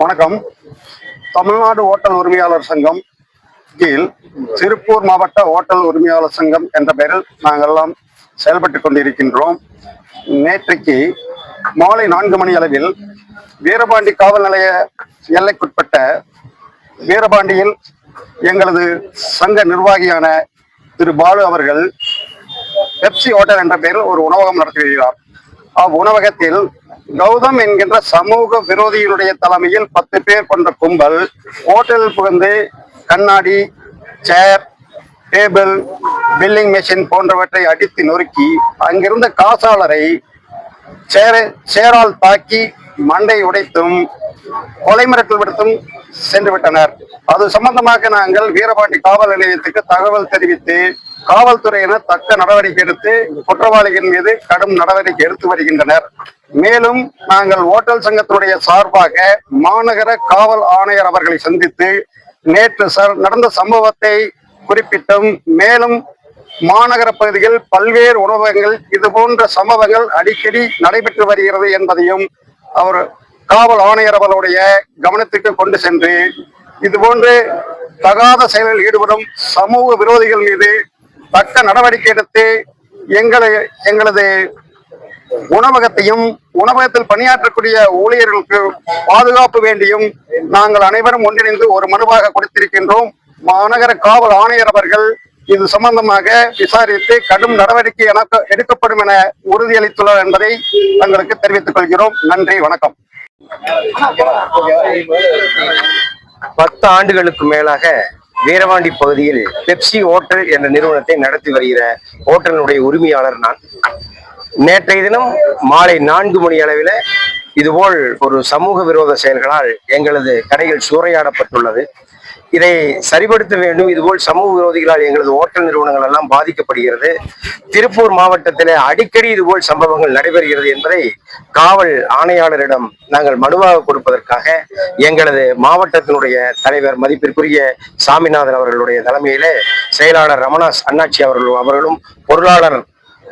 வணக்கம். தமிழ்நாடு ஓட்டல் உரிமையாளர் சங்கம் கீழ் திருப்பூர் மாவட்ட ஓட்டல் உரிமையாளர் சங்கம் என்ற பெயரில் நாங்கள் எல்லாம் செயல்பட்டு கொண்டிருக்கின்றோம். நேற்றைக்கு மாலை நான்கு மணி அளவில் வீரபாண்டி காவல் நிலைய எல்லைக்குட்பட்ட வீரபாண்டியில் எங்களது சங்க நிர்வாகியான திரு பாலு அவர்கள் பெப்சி ஹோட்டல் என்ற பெயரில் ஒரு உணவகம் நடத்தி வருகிறார். அவ்வுணவகத்தில் கௌதம் என்கின்ற சமூக விரோதியினுடைய தலைமையில் பத்து பேர் கொண்ட கும்பல் ஹோட்டலில் புகுந்து கண்ணாடி சேர் டேபிள் பில்லிங் மெஷின் போன்றவற்றை அடித்து நொறுக்கி அங்கிருந்த காசாளரை சேரை சேரால் தாக்கி மண்டை உடைத்தும் கொலை மிரட்டல் விடுத்தும் சென்று விட்டனர். அது சம்பந்தமாக நாங்கள் வீரபாண்டி காவல் நிலையத்துக்கு தகவல் தெரிவித்து காவல்துறையினர் தக்க நடவடிக்கை எடுத்து குற்றவாளிகள் மீது கடும் நடவடிக்கை எடுத்து வருகின்றனர். மேலும் நாங்கள் ஓட்டல் சங்கத்தினுடைய சார்பாக மாநகர காவல் ஆணையர் அவர்களை சந்தித்து நேற்று சார் நடந்த சம்பவத்தை குறிப்பிட்டும். மேலும் மாநகர பகுதியில் பல்வேறு உணவகங்கள் இது போன்ற சம்பவங்கள் அடிக்கடி நடைபெற்று வருகிறது என்பதையும் அவர் காவல் ஆணையர் அவர்களுடைய கவனத்துக்கு கொண்டு சென்று இது போன்று தகாத செயலில் ஈடுபடும் சமூக விரோதிகள் மீது தக்க நடவடிக்கை எடுத்து எங்களை எங்களது உணவகத்தையும் உணவகத்தில் பணியாற்றக்கூடிய ஊழியர்களுக்கு பாதுகாப்பு வேண்டியும் நாங்கள் அனைவரும் ஒன்றிணைந்து ஒரு மனுவாக கொடுத்திருக்கின்றோம். மாநகர காவல் ஆணையர் அவர்கள் இது சம்பந்தமாக விசாரித்து கடும் நடவடிக்கை எனக்கு எடுக்கப்படும் என உறுதியளித்துள்ளார் என்பதை தங்களுக்கு தெரிவித்துக் கொள்கிறோம். நன்றி வணக்கம். பத்து ஆண்டுகளுக்கு மேலாக வீரவாண்டி பகுதியில் பெப்சி ஹோட்டல் என்ற நிறுவனத்தை நடத்தி வருகிற ஹோட்டலினுடைய உரிமையாளர் நான். நேற்றைய தினம் மாலை நான்கு மணி அளவில் இதுபோல் ஒரு சமூக விரோத செயல்களால் எங்களது கடைகள் சூறையாடப்பட்டுள்ளது. இதை சரிப்படுத்த வேண்டும். இதுபோல் சமூக விரோதிகளால் எங்களது ஓட்டல் நிறுவனங்கள் எல்லாம் பாதிக்கப்படுகிறது. திருப்பூர் மாவட்டத்தில் அடிக்கடி இதுபோல் சம்பவங்கள் நடைபெறுகிறது என்பதை காவல் ஆணையாளரிடம் நாங்கள் மனுவாக கொடுப்பதற்காக எங்களது மாவட்டத்தினுடைய தலைவர் மதிப்பிற்குரிய சாமிநாதன் அவர்களுடைய தலைமையிலே செயலாளர் ரமணாஸ் அண்ணாச்சி அவர்களும் அவர்களும் பொருளாளர்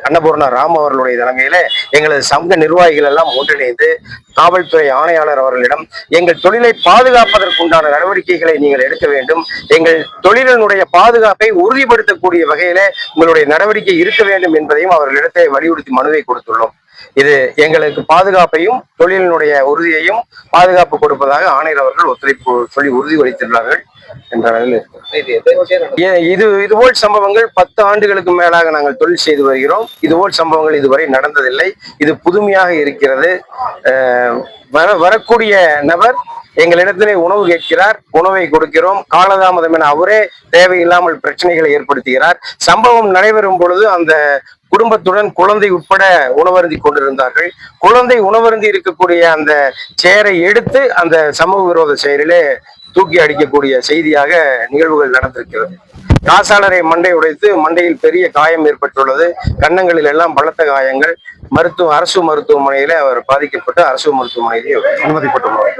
அன்னபூர்ணா ராம் அவர்களுடைய தலைமையில எங்களது சங்க நிர்வாகிகள் எல்லாம் ஒன்றிணைந்து காவல்துறை ஆணையாளர் அவர்களிடம் எங்கள் தொழிலை பாதுகாப்பதற்குண்டான நடவடிக்கைகளை நீங்கள் எடுக்க வேண்டும். எங்கள் தொழிலினுடைய பாதுகாப்பை உறுதிப்படுத்தக்கூடிய வகையில உங்களுடைய நடவடிக்கை இருக்க வேண்டும் என்பதையும் அவர்களிடத்தை வலியுறுத்தி மனுவை கொடுத்துள்ளோம். இது எங்களுக்கு பாதுகாப்பையும் தொழிலினுடைய உறுதியையும் பாதுகாப்பு கொடுப்பதாக ஆணையர் அவர்கள் ஒத்துழைப்பு சொல்லி உறுதி அளித்துள்ளார்கள் என்ற அளவில் இது இதுபோல் சம்பவங்கள் பத்து ஆண்டுகளுக்கு மேலாக நாங்கள் தொழில் செய்து வருகிறோம். இதுபோல் சம்பவங்கள் இதுவரை நடந்ததில்லை. இது புதுமையாக இருக்கிறது. வர வரக்கூடிய நபர் எங்களிடத்திலே உணவு கேட்கிறார் உணவை கொடுக்கிறோம். காலதாமதம் என அவரே தேவையில்லாமல் பிரச்சனைகளை ஏற்படுத்துகிறார். சம்பவம் நடைபெறும் பொழுது அந்த குடும்பத்துடன் குழந்தை உட்பட உணவருந்தி கொண்டிருந்தார்கள். குழந்தை உணவருந்தி இருக்கக்கூடிய அந்த சேரை எடுத்து அந்த சமூக விரோத செயலிலே தூக்கி அடிக்கக்கூடிய செய்தியாக நிகழ்வுகள் நடந்திருக்கிறது. காசாளரை மண்டை உடைத்து மண்டையில் பெரிய காயம் ஏற்பட்டுள்ளது. கன்னங்களில் எல்லாம் பலத்த காயங்கள். மருத்துவ அரசு மருத்துவமனையில அவர் பாதிக்கப்பட்டு அரசு மருத்துவமனையிலே அனுமதிப்பட்டுள்ளார்.